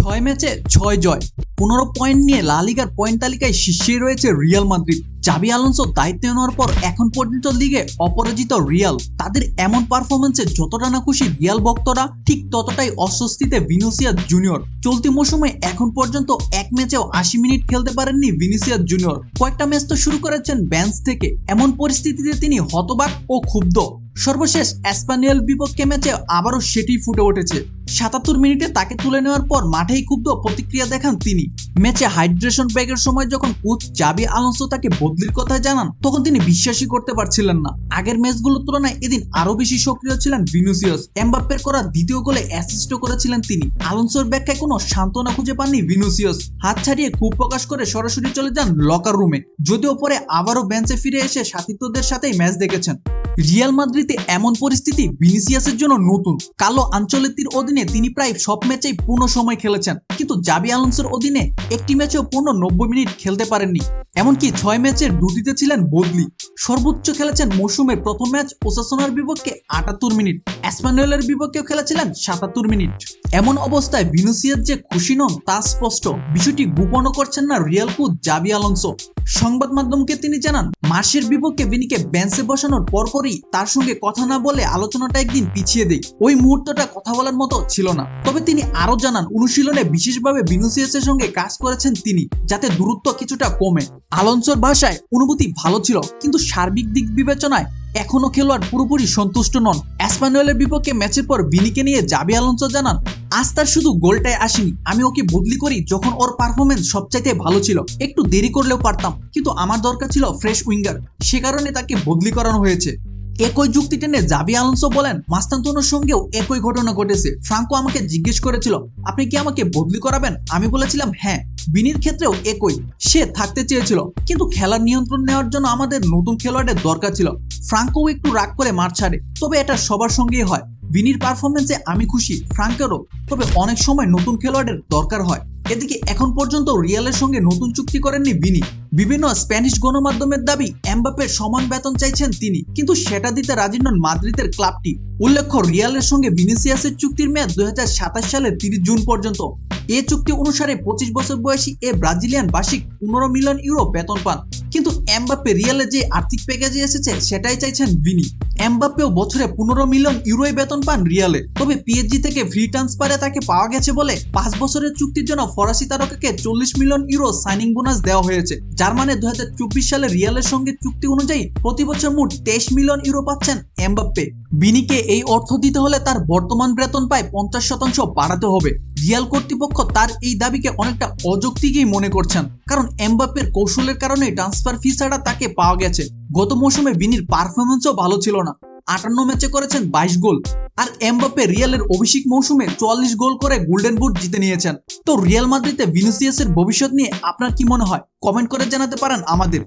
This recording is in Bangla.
ছয় ম্যাচে ছয় জয়। পনেরো পয়েন্ট নিয়ে লালিগার পয়েন্ট তালিকায় শীর্ষে রয়েছে রিয়াল মাদ্রিদ। চাবি আলোনসো দায়িত্ব নেওয়ার পর এখন পর্যন্ত লিগে অপরাজিত রিয়াল। তাদের এমন পারফরমেন্সে যতটা না খুশি রিয়াল ভক্তরা, ঠিক ততটাই অস্বস্তিতে ভিনিসিয়াস জুনিয়র চলতি মৌসুমে এখন পর্যন্ত এক ম্যাচেও আশি মিনিট খেলতে পারেননি ভিনিসিয়াস জুনিয়র কয়েকটা ম্যাচ তো শুরু করেছেন বেঞ্চ থেকে। এমন পরিস্থিতিতে তিনি হতবাক ও ক্ষুব্ধ। সর্বশেষ এসপানিয়াল বিপক্ষে ম্যাচে আবারও সেটি ফুটে উঠেছে। সাতাত্তর মিনিটে তাকে তুলে নেওয়ার পর মাঠেই ক্ষুব্ধ প্রতিক্রিয়া দেখান তিনি। ম্যাচে হাইড্রেশন ব্রেকের সময় যখন কোচ জাবি আলোনসো তাকে বদলির কথা জানান, তখন তিনি বিশ্বাসই করতে পারছিলেন না। আগের ম্যাচগুলোর তুলনায় এদিন আরও বেশি সক্রিয় ছিলেন ভিনুসিয়াস। এমবাপ্পের করা দ্বিতীয় গোলে অ্যাসিস্টও করেছিলেন তিনি। আলোনসোর ব্যাখ্যায় কোনো সান্ত্বনা খুঁজে পাননি ভিনুসিয়াস। হাত ছাড়িয়ে খুব প্রকাশ করে সরাসরি চলে যান লকার রুমে যদিও পরে আবারও বেঞ্চে ফিরে এসে সাথীত্বদের সাথেই ম্যাচ দেখেছেন। রিয়াল মাদ্রিদে এমন পরিস্থিতি ভিনিসিয়াসের জন্য নতুন। কালো আঞ্চলিতির অধীনে তিনি প্রায় সব ম্যাচেই পূর্ণ সময় খেলেছেন। কিন্তু জাবি আলোন্সের অধীনে একটি ম্যাচেও পূর্ণ নব্বই মিনিট খেলতে পারেননি। এমনকি ছয় ম্যাচের দুটিতে ছিলেন বদলি। সর্বোচ্চ খেলেছেন মৌসুমের প্রথম ম্যাচ ওসাসোনার বিপক্ষে আটাত্তর মিনিট অ্যাসপানুয়েলের বিপক্ষেও খেলেছিলেন সাতাত্তর মিনিট। এমন অবস্থায় ভিনুসিয়াস যে খুশি নন, তা স্পষ্ট। বিষয়টি গোপনও করছেন না রিয়াল কোচ জাবি আলোনসো। সংবাদ মাধ্যমকে তিনি জানান মার্সের বিপক্ষে বিনিকে বেঞ্চে বসানোর পরপরই তার সঙ্গে কথা না বলে আলোচনাটা একদিন পিছিয়ে দেই। ওই মুহূর্তটা কথা বলার মতো ছিল না। তবে তিনি আরও জানান, অনুশীলনে বিশেষভাবে ভিনুসিয়াসের সঙ্গে কাজ করেছেন তিনি, যাতে দূরত্ব কিছুটা কমে। আলোনসোর ভাষায় অনুভূতি ভালো ছিল, কিন্তু সার্বিক দিক বিবেচনায় এখনও খেলোয়াড় পুরোপুরি সন্তুষ্ট নন। অ্যাসপানুয়েলের বিপক্ষে ম্যাচের পর বিনিকে নিয়ে জাবি আলোনসো জানান, আজ তার শুধু গোলটাই আসেনি, আমি ওকে বদলি করি যখন ওর পারফরমেন্স সবচাইতে ভালো ছিল। একটু দেরি করলেও পারতাম, কিন্তু আমার দরকার ছিল ফ্রেশ উইঙ্গার, সে কারণে তাকে বদলি করানো হয়েছে। একই যুক্তি টেনে জাবি আলোনসো বলেন, মাস্তান্তনোর সঙ্গেও একই ঘটনা ঘটেছে। ফ্রাঙ্কো আমাকে জিজ্ঞেস করেছিল, আপনি কি আমাকে বদলি করাবেন? আমি বলেছিলাম হ্যাঁ। বিনির ক্ষেত্রেও একই। সে থাকতে চেয়েছিল, কিন্তু খেলার নিয়ন্ত্রণ নেওয়ার জন্য আমাদের নতুন খেলোয়াড়ের দরকার ছিল। ফ্রাঙ্কো একটু রাগ করে মাঠ ছাড়ে, তবে এটা সবার সঙ্গেই হয়। বিনির পারফরমেন্সে আমি খুশি, ফ্রাঙ্কেরও, তবে অনেক সময় নতুন খেলোয়াড়ের দরকার হয়। এদিকে এখন পর্যন্ত রিয়ালের সঙ্গে নতুন চুক্তি করেননি বিনি। বিভিন্ন স্প্যানিশ গণমাধ্যমের দাবি এমবাপের সমান বেতন চাইছেন তিনি, কিন্তু সেটা দিতে রাজি নন মাদ্রিদের ক্লাবটি। উল্লেখ্য, রিয়ালের সঙ্গে ভিনিসিয়াসের চুক্তির মেয়াদ দুই হাজার সাতাশ সালের তিরিশ জুন পর্যন্ত। এ চুক্তি অনুসারে পঁচিশ বছর বয়সী এ ব্রাজিলিয়ান বার্ষিক পনেরো মিলিয়ন ইউরো বেতন পান। কিন্তু এমবাপ্পে রিয়ালে যে আর্থিক প্যাকেজে এসেছে সেটাই চাইছেন বিনি এমবাপ্পেও বছরে পনেরো মিলিয়ন ইউরোয় বেতন পান রিয়ালে। তবে পিএসজি থেকে ফ্রি ট্রান্সফারে তাকে পাওয়া গেছে বলে পাঁচ বছরের চুক্তির জন্য ফরাসি তারকাকে চল্লিশ মিলিয়ন ইউরো সাইনিং বোনাস দেওয়া হয়েছে। যার মানে দু সালে রিয়ালের সঙ্গে চুক্তি অনুযায়ী প্রতি বছর মোট তেইশ মিলিয়ন ইউরো পাচ্ছেন এমবাপ্পে। বিনিকে এই অর্থ দিতে হলে তার বর্তমান বেতন প্রায় পঞ্চাশ শতাংশ বাড়াতে হবে। রিয়াল কর্তৃপক্ষ তার এই দাবিকে অনেকটা অযৌক্তিকই মনে করছেন। কারণ এমবাপ্পের কৌশলের কারণে ট্রান্সফার ফি ছাড়া তাকে পাওয়া গেছে। গত মৌসুমে বিনির পারফরমেন্সও ভালো ছিল না। আটান্ন ম্যাচে করেছেন বাইশ গোল। আর এমবাপে রিয়ালের অভিষেক মৌসুমে চুয়াল্লিশ গোল করে গোল্ডেন বুট জিতে নিয়েছেন। তো রিয়াল মাদ্রিদে ভিনিসিয়াসের ভবিষ্যৎ নিয়ে আপনার কি মনে হয়? কমেন্ট করে জানাতে পারেন আমাদের।